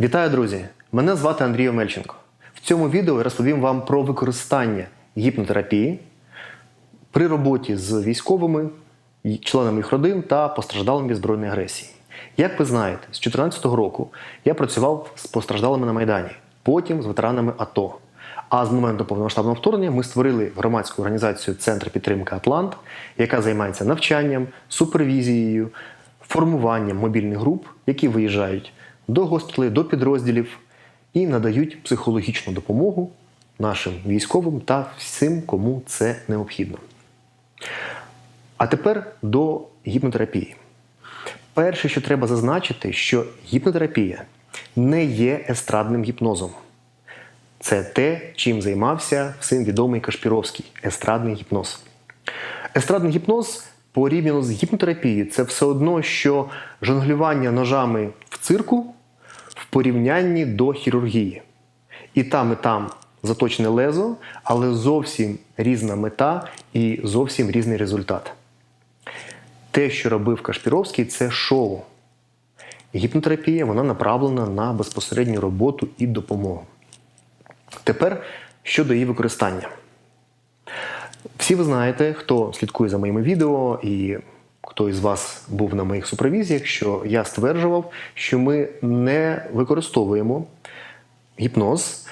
Вітаю, друзі! Мене звати Андрій Омельченко. В цьому відео я розповім вам про використання гіпнотерапії при роботі з військовими, членами їх родин та постраждалими від збройної агресії. Як ви знаєте, з 2014 року я працював з постраждалими на Майдані, потім з ветеранами АТО. А з моменту повномасштабного вторгнення ми створили громадську організацію Центр підтримки Атлант, яка займається навчанням, супервізією, формуванням мобільних груп, які виїжджають до госпіталей, до підрозділів і надають психологічну допомогу нашим військовим та всім, кому це необхідно. А тепер до гіпнотерапії. Перше, що треба зазначити, що гіпнотерапія не є естрадним гіпнозом. Це те, чим займався всім відомий Кашпіровський естрадний гіпноз. Естрадний гіпноз порівняно з гіпнотерапією це все одно, що жонглювання ножами в цирку в порівнянні до хірургії. І там, і там заточене лезо, але зовсім різна мета і зовсім різний результат. Те, що робив Кашпіровський, це шоу. Гіпнотерапія вона направлена на безпосередню роботу і допомогу. Тепер щодо її використання. Всі ви знаєте, хто слідкує за моїми відео і хто із вас був на моїх супервізіях, що я стверджував, що ми не використовуємо гіпноз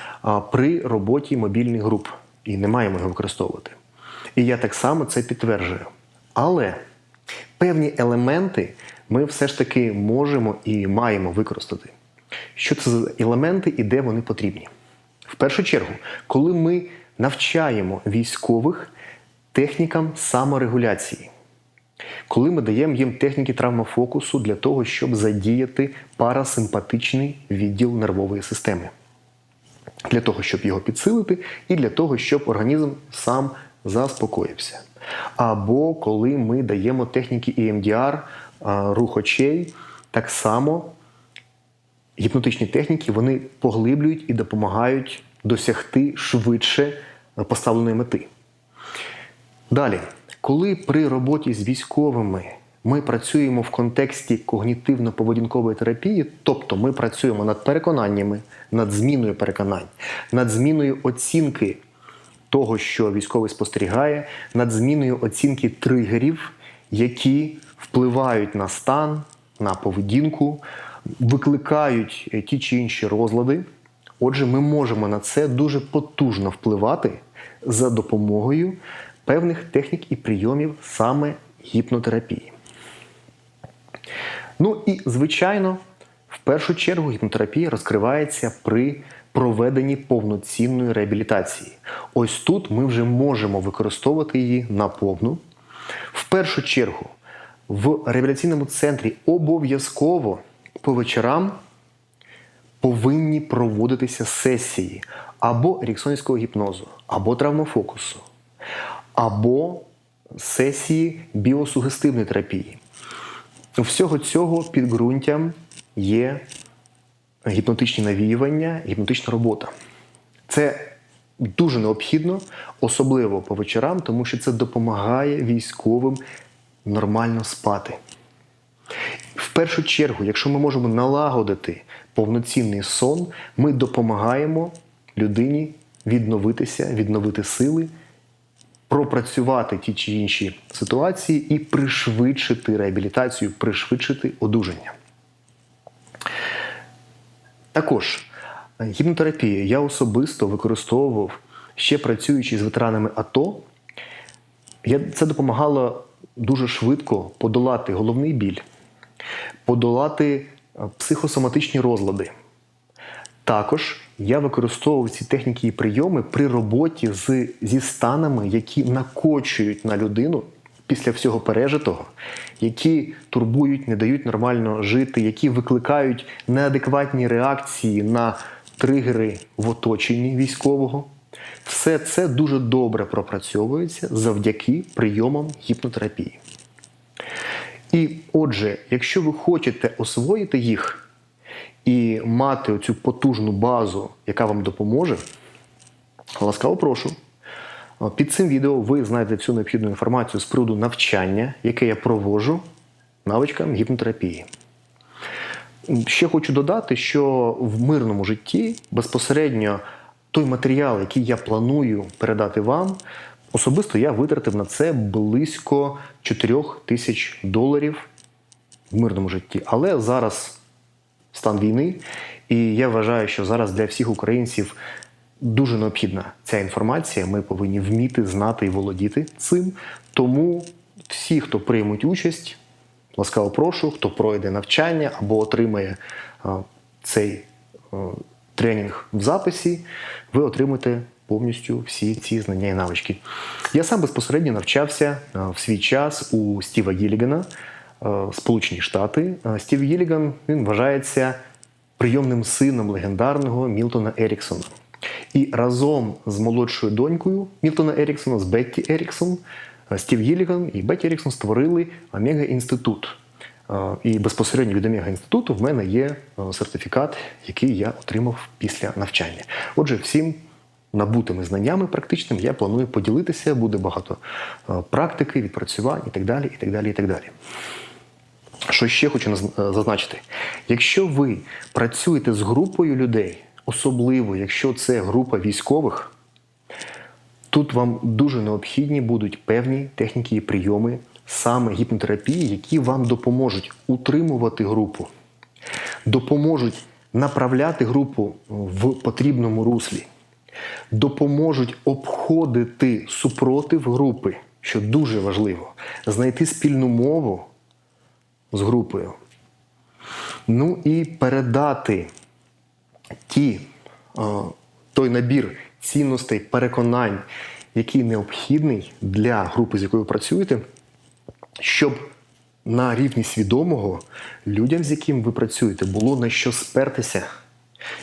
при роботі мобільних груп і не маємо його використовувати. І я так само це підтверджую. Але певні елементи ми все ж таки можемо і маємо використати. Що це за елементи і де вони потрібні? В першу чергу, коли ми навчаємо військових технікам саморегуляції, коли ми даємо їм техніки травмофокусу для того, щоб задіяти парасимпатичний відділ нервової системи, для того, щоб його підсилити, і для того, щоб організм сам заспокоївся. Або коли ми даємо техніки EMDR, рух очей, так само гіпнотичні техніки вони поглиблюють і допомагають досягти швидше поставленої мети. Далі, коли при роботі з військовими ми працюємо в контексті когнітивно-поведінкової терапії, тобто ми працюємо над переконаннями, над зміною переконань, над зміною оцінки того, що військовий спостерігає, над зміною оцінки тригерів, які впливають на стан, на поведінку, викликають е, ті чи інші розлади. Отже, ми можемо на це дуже потужно впливати за допомогою певних технік і прийомів саме гіпнотерапії. Ну і звичайно, в першу чергу гіпнотерапія розкривається при проведенні повноцінної реабілітації. Ось тут ми вже можемо використовувати її наповну. В першу чергу, в реабілітаційному центрі обов'язково по вечорам повинні проводитися сесії або ріксонівського гіпнозу, або травмофокусу, або сесії біосугестивної терапії. У всього цього підґрунтям є гіпнотичні навіювання, гіпнотична робота. Це дуже необхідно, особливо по вечорам, тому що це допомагає військовим нормально спати. В першу чергу, якщо ми можемо налагодити повноцінний сон, ми допомагаємо людині відновитися, відновити сили, пропрацювати ті чи інші ситуації і пришвидшити реабілітацію, пришвидшити одужання. Також е, гіпнотерапію я особисто використовував ще працюючи з ветеранами АТО. Це допомагало дуже швидко подолати головний біль, подолати е, психосоматичні розлади. Також я використовував ці техніки і прийоми при роботі з, зі станами, які накочують на людину після всього пережитого, які турбують, не дають нормально жити, які викликають неадекватні реакції на тригери в оточенні військового. Все це дуже добре пропрацьовується завдяки прийомам гіпнотерапії. І отже, якщо ви хочете освоїти їх і мати оцю потужну базу, яка вам допоможе, ласкаво прошу. Під цим відео ви знайдете всю необхідну інформацію з приводу навчання, яке я проводжу навичкам гіпнотерапії. Ще хочу додати, що в мирному житті безпосередньо той матеріал, який я планую передати вам, особисто я витратив на це близько 4 тисяч доларів в мирному житті. Але зараз стан війни, і я вважаю, що зараз для всіх українців дуже необхідна ця інформація. Ми повинні вміти, знати і володіти цим. Тому всі, хто приймуть участь, ласкаво прошу, хто пройде навчання або отримає а, цей а, тренінг в записі, ви отримаєте повністю всі ці знання і навички. Я сам безпосередньо навчався а, в свій час у Стіва Гіллігана, а, Сполучені Штати. Стів Гілліган він вважається прийомним сином легендарного Мілтона Еріксона. І разом з молодшою донькою Мілтона Еріксона, з Бетті Еріксон, е, Стів Гілліган і Бетті Еріксон створили Омега Інститут. Е, І безпосередньо від Омега Інституту в мене є е, сертифікат, який я отримав після навчання. Отже, всім набутими знаннями практичними я планую поділитися. Буде багато е, практики, відпрацювань і так далі. І так далі, і так далі. Що ще хочу е, зазначити? Якщо ви працюєте з групою людей, особливо якщо це група військових, тут вам дуже необхідні будуть певні техніки і прийоми саме гіпнотерапії, які вам допоможуть утримувати групу, допоможуть направляти групу в потрібному руслі, допоможуть обходити супротив групи, що дуже важливо, знайти спільну мову з групою. Ну і передати ті, е, той набір цінностей, переконань, який необхідний для групи, з якою працюєте, щоб на рівні свідомого людям, з яким ви працюєте, було на що спертися,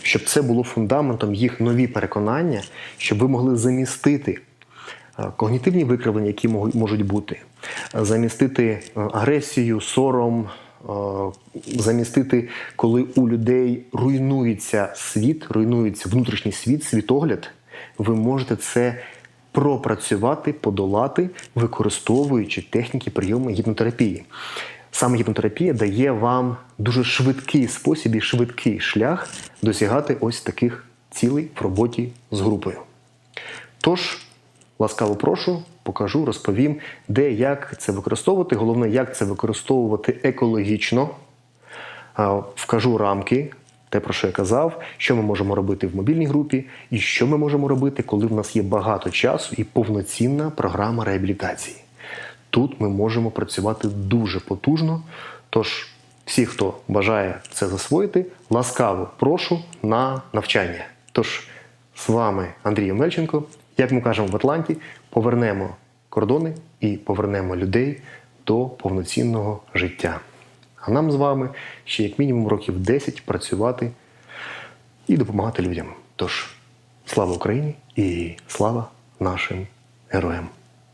щоб це було фундаментом їх нові переконання, щоб ви могли замістити когнітивні викривлення, які можуть бути, е, замістити е, агресію, сором, е, замістити, коли у людей руйнується світ, руйнується внутрішній світ, світогляд, ви можете це пропрацювати, подолати, використовуючи техніки прийому гіпнотерапії. Саме гіпнотерапія дає вам дуже швидкий спосіб і швидкий шлях досягати ось таких цілей в роботі з групою. Тож, ласкаво прошу, покажу, розповім, де як це використовувати. Головне, як це використовувати екологічно. Вкажу рамки, те, про що я казав, що ми можемо робити в мобільній групі, і що ми можемо робити, коли в нас є багато часу і повноцінна програма реабілітації. Тут ми можемо працювати дуже потужно. Тож, всі, хто бажає це засвоїти, ласкаво прошу на навчання. Тож, з вами Андрій Омельченко. Як ми кажемо в Атланті, повернемо кордони і повернемо людей до повноцінного життя. А нам з вами ще як мінімум років 10 працювати і допомагати людям. Тож, слава Україні і слава нашим героям!